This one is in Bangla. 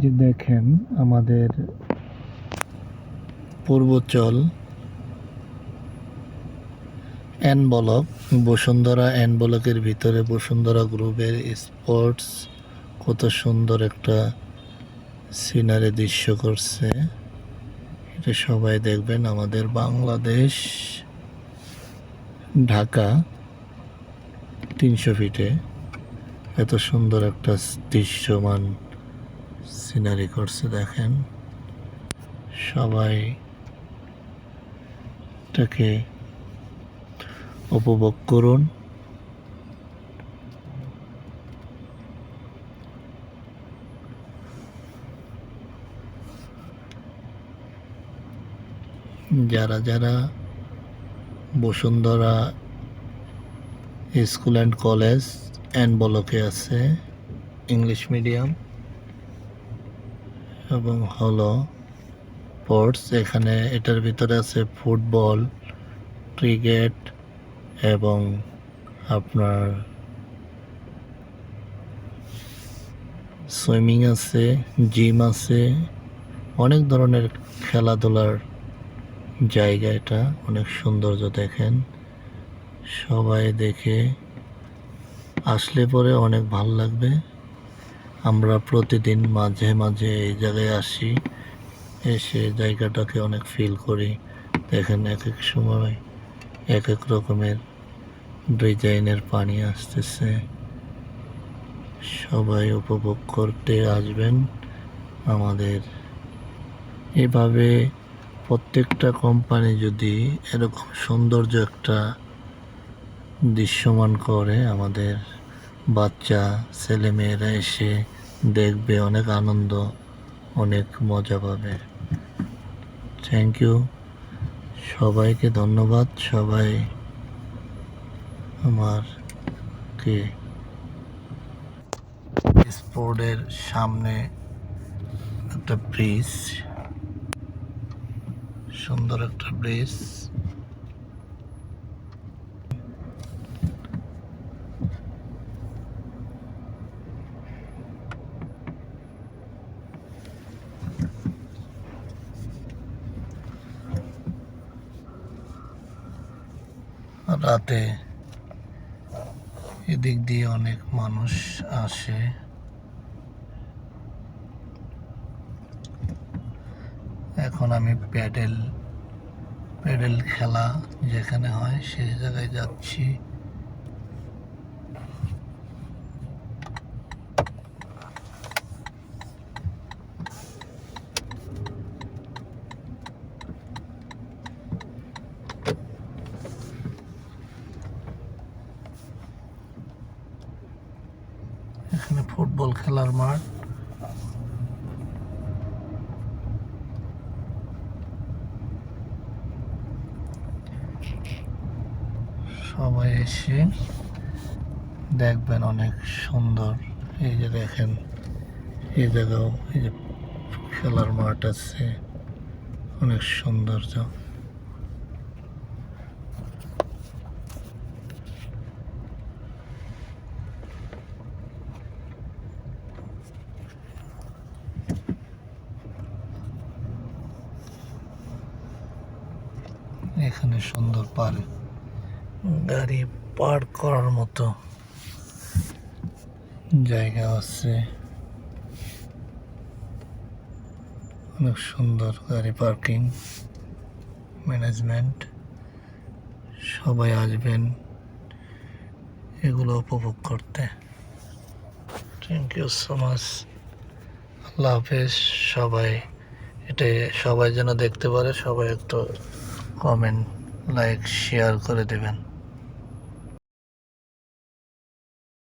যে দেখেন আমাদের Purbachal N block, Bashundhara N বলকের ভিতরে বসুন্ধরা গ্রুপের স্পোর্টস কত সুন্দর একটা সিনারি দৃশ্য করছে। এটা সবাই দেখবেন আমাদের বাংলাদেশ, ঢাকা তিনশো ফিটে। এত সুন্দর একটা দৃশ্যমান সিনারি করছে, দেখেন। সবাই এটাকে উপভোগ করুন। যারা যারা Bashundhara school and college and বলকে আছে, ইংলিশ মিডিয়াম এবং হলো স্পোর্টস এখানে এটার ভিতরে আছে ফুটবল ক্রিকেট এবং আপনার সুইমিং আছে জিম আছে, অনেক ধরনের খেলাধুলার জায়গা এটা, অনেক সৌন্দর্য দেখেন। সবাই দেখে আসলে পরে অনেক ভালো লাগবে। আমরা প্রতিদিন মাঝে মাঝে এই জায়গায় আসি, এসে জায়গাটাকে অনেক ফিল করি। দেখেন এক এক সময় এক এক রকমের ডিজাইনের পানি আসতেছে। সবাই উপভোগ করতে আসবেন আমাদের। এভাবে প্রত্যেকটা কোম্পানি যদি এরকম সৌন্দর্য একটা দৃশ্যমান করে আমাদের বাচ্চা, ছেলেমেয়েরা এসে দেখবে, অনেক আনন্দ, অনেক মজা পাবে। থ্যাংক ইউ সবাইকে ধন্যবাদ। সবাই আমারকে স্পোর্টের সামনে একটা ব্রিজ, সুন্দর একটা ব্রিজ। রাতে এদিক দিয়ে অনেক মানুষ আসে। এখন আমি প্যাডেল প্যাডেল খেলা যেখানে হয় সেই জায়গায় যাচ্ছি। এখানে ফুটবল খেলার মাঠ। সবাই এসে দেখবেন অনেক সুন্দর। এই যে দেখেন, এই জায়গাও এই যে খেলার মাঠ আছে। অনেক সৌন্দর্য। এখানে সুন্দর পার্ক গাড়ি পার্ক করার মতো জায়গা আছে। অনেক সুন্দর গাড়ি পার্কিং, ম্যানেজমেন্ট। সবাই আসবেন এগুলো উপভোগ করতে। থ্যাংক ইউ সো মাচ আল্লাহ হাফেজ, সবাই এটা সবাই যেন দেখতে পারে, সবাই একটু কমেন্ট লাইক শেয়ার করে দেবেন।